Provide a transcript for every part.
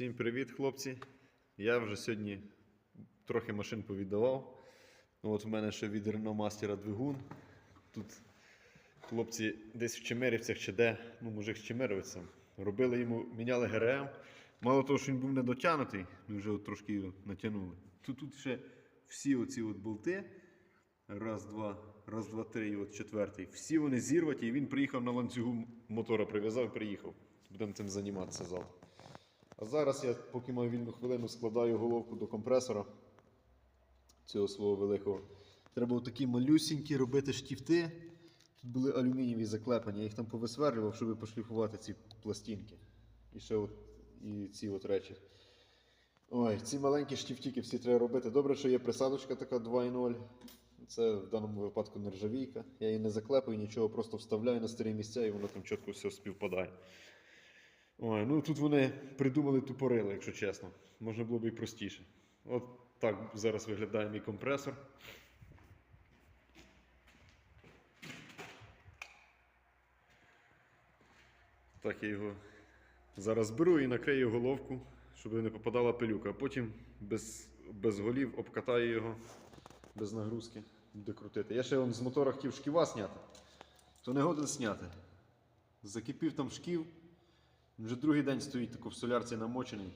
Всім привіт, хлопці. Я вже сьогодні трохи машин повіддавав. Ну, От в мене ще від Renault Master двигун. Тут хлопці десь в Чемерівцях чи де, ну, мужик з Чемеровиця, робили йому, міняли ГРМ. Мало того, що він був недотягнутий, ми вже от трошки його натягнули. Тут, тут ще всі оці от болти. Раз, два, раз, два, три, і от четвертий. Всі вони зірваті, і він приїхав на ланцюгу мотора, прив'язав і приїхав. Будемо цим займатися завтра. А зараз я, поки маю вільну хвилину, складаю головку до компресора цього свого великого. Треба отакі малюсінькі робити штіфти. Тут були алюмінієві заклепання, я їх там повисверлював, щоб пошліфувати ці пластинки. І ще от, і ці от речі. Ой, ці маленькі штіфтики всі треба робити. Добре, що є присадочка така 2.0. Це в даному випадку нержавійка. Я її не заклепую, нічого, просто вставляю на старі місця і воно там чітко все співпадає. Ой, ну тут вони придумали тупорили, якщо чесно. Можна було б і простіше. От так зараз виглядає мій компресор. Так я його зараз беру і накрию головку, щоб не попадала пилюка. А потім без, без голів обкатаю його без нагрузки, буде крутити. Я ще вон з мотора хотів шківа зняти, то не годен зняти. Закипів там шків. Вже другий день стоїть тако в солярці намочений.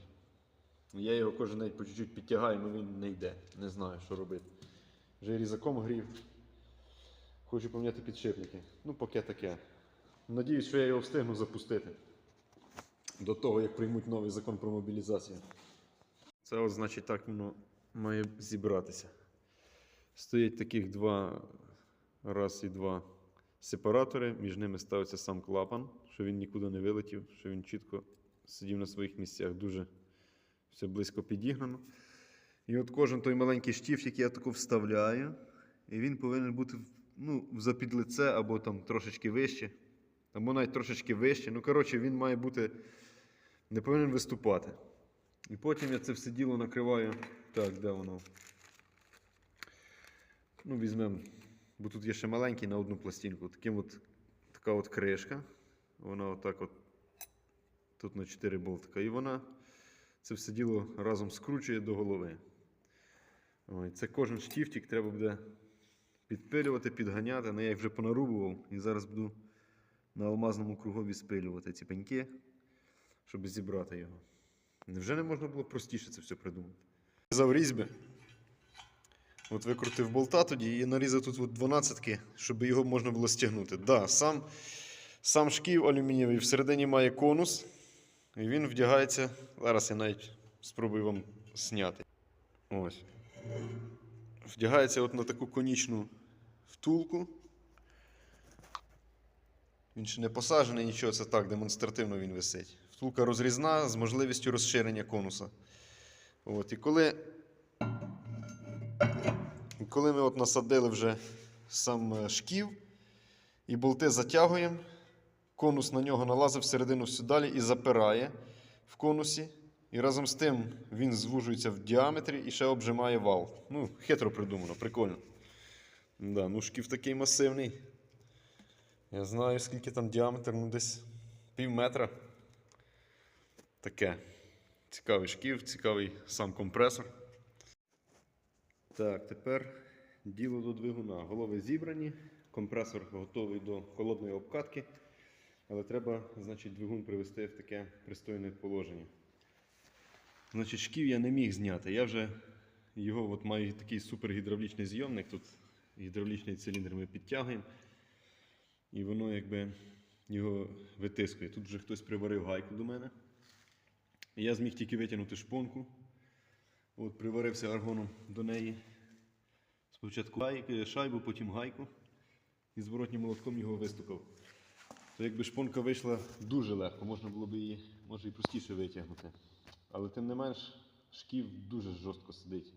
Я його кожен день по чуть-чуть підтягаю, але він не йде. Не знаю, що робити. Вже різаком грів. Хочу поміняти підшипники. Ну, поки таке. Надіюсь, що я його встигну запустити. До того, як приймуть новий закон про мобілізацію. Це от, значить, так воно має зібратися. Стоять таких два раз і два сепаратори, між ними ставиться сам клапан, що він нікуди не вилетів, що він чітко сидів на своїх місцях, дуже все близько підігнано. І от кожен той маленький штіф, який я таку вставляю, і він повинен бути ну, за підлице або там трошечки вище, або навіть трошечки вище. Ну, коротше, він має бути, не повинен виступати. І потім я це все діло накриваю. Так, де воно? Ну, візьмемо, бо тут є ще маленький на одну пластинку. Таким от, така от кришка. Вона отак от тут на 4 болтика. І вона це все діло разом скручує до голови. Ой, це кожен штіфтик треба буде підпилювати, підганяти. Ну, я їх вже понарубував і зараз буду на алмазному кругові спилювати ці пеньки, щоб зібрати його. Невже не можна було простіше це все придумати? Взяв різьби. От викрутив болта тоді і нарізав тут от 12 щоб його можна було стягнути. Да, сам, сам шків алюмінієвий всередині має конус, і він вдягається. Зараз я навіть спробую вам зняти. Ось. Вдягається от на таку конічну втулку. Він ще не посаджений, нічого, це так, демонстративно він висить. Втулка розрізна з можливістю розширення конуса. От, і коли і коли ми от насадили вже сам е, шків і болти затягуємо, конус на нього налазить всередину все далі і запирає в конусі. І разом з тим він звужується в діаметрі і ще обжимає вал. Ну, хитро придумано, прикольно. Да, ну шків такий масивний. Я знаю, скільки там діаметр, ну десь пів метра. Таке. Цікавий шків, цікавий сам компресор. Так, тепер діло до двигуна. Голови зібрані, компресор готовий до холодної обкатки, але треба значить, двигун привести в таке пристойне положення. Значить, шків я не міг зняти. Я вже його от маю такий супергідравлічний зйомник. Тут гідравлічний циліндр ми підтягуємо. І воно якби його витискує. Тут вже хтось приварив гайку до мене. Я зміг тільки витягнути шпонку. От Приварився аргоном до неї. Спочатку шайбу, потім гайку. І зворотнім молотком його вистукав. То якби шпонка вийшла дуже легко, можна було б її може і простіше витягнути. Але тим не менш, шків дуже жорстко сидить.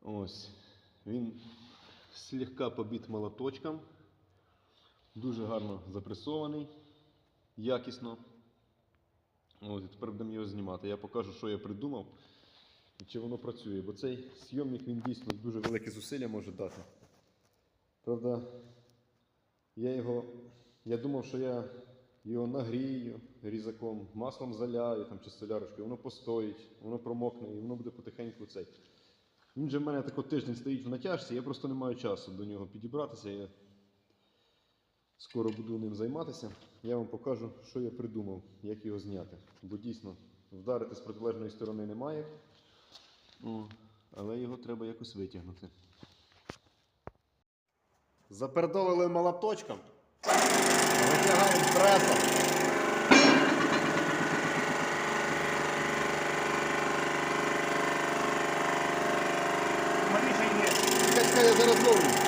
Ось. Він слегка побіт молоточком. Дуже гарно запресований, якісно. І тепер будемо його знімати. Я покажу, що я придумав і чи воно працює. Бо цей зйомник він дійсно дуже велике зусилля може дати. Правда, я його. Я думав, що я його нагрію різаком, маслом заляю там, чи солярочкою, воно постоїть, воно промокне і воно буде потихеньку цей. Він же в мене тако тиждень стоїть в натяжці, я просто не маю часу до нього підібратися. Я скоро буду ним займатися. Я вам покажу, що я придумав, як його зняти. Бо дійсно вдарити з протилежної сторони немає. О, але його треба якось витягнути. Запердолили молоточком. Витягаємо пресом. Маріша йде. Я зараз ловлю.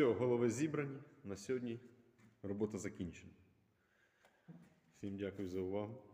Все, голови зібрані. На сьогодні робота закінчена. Всім дякую за увагу.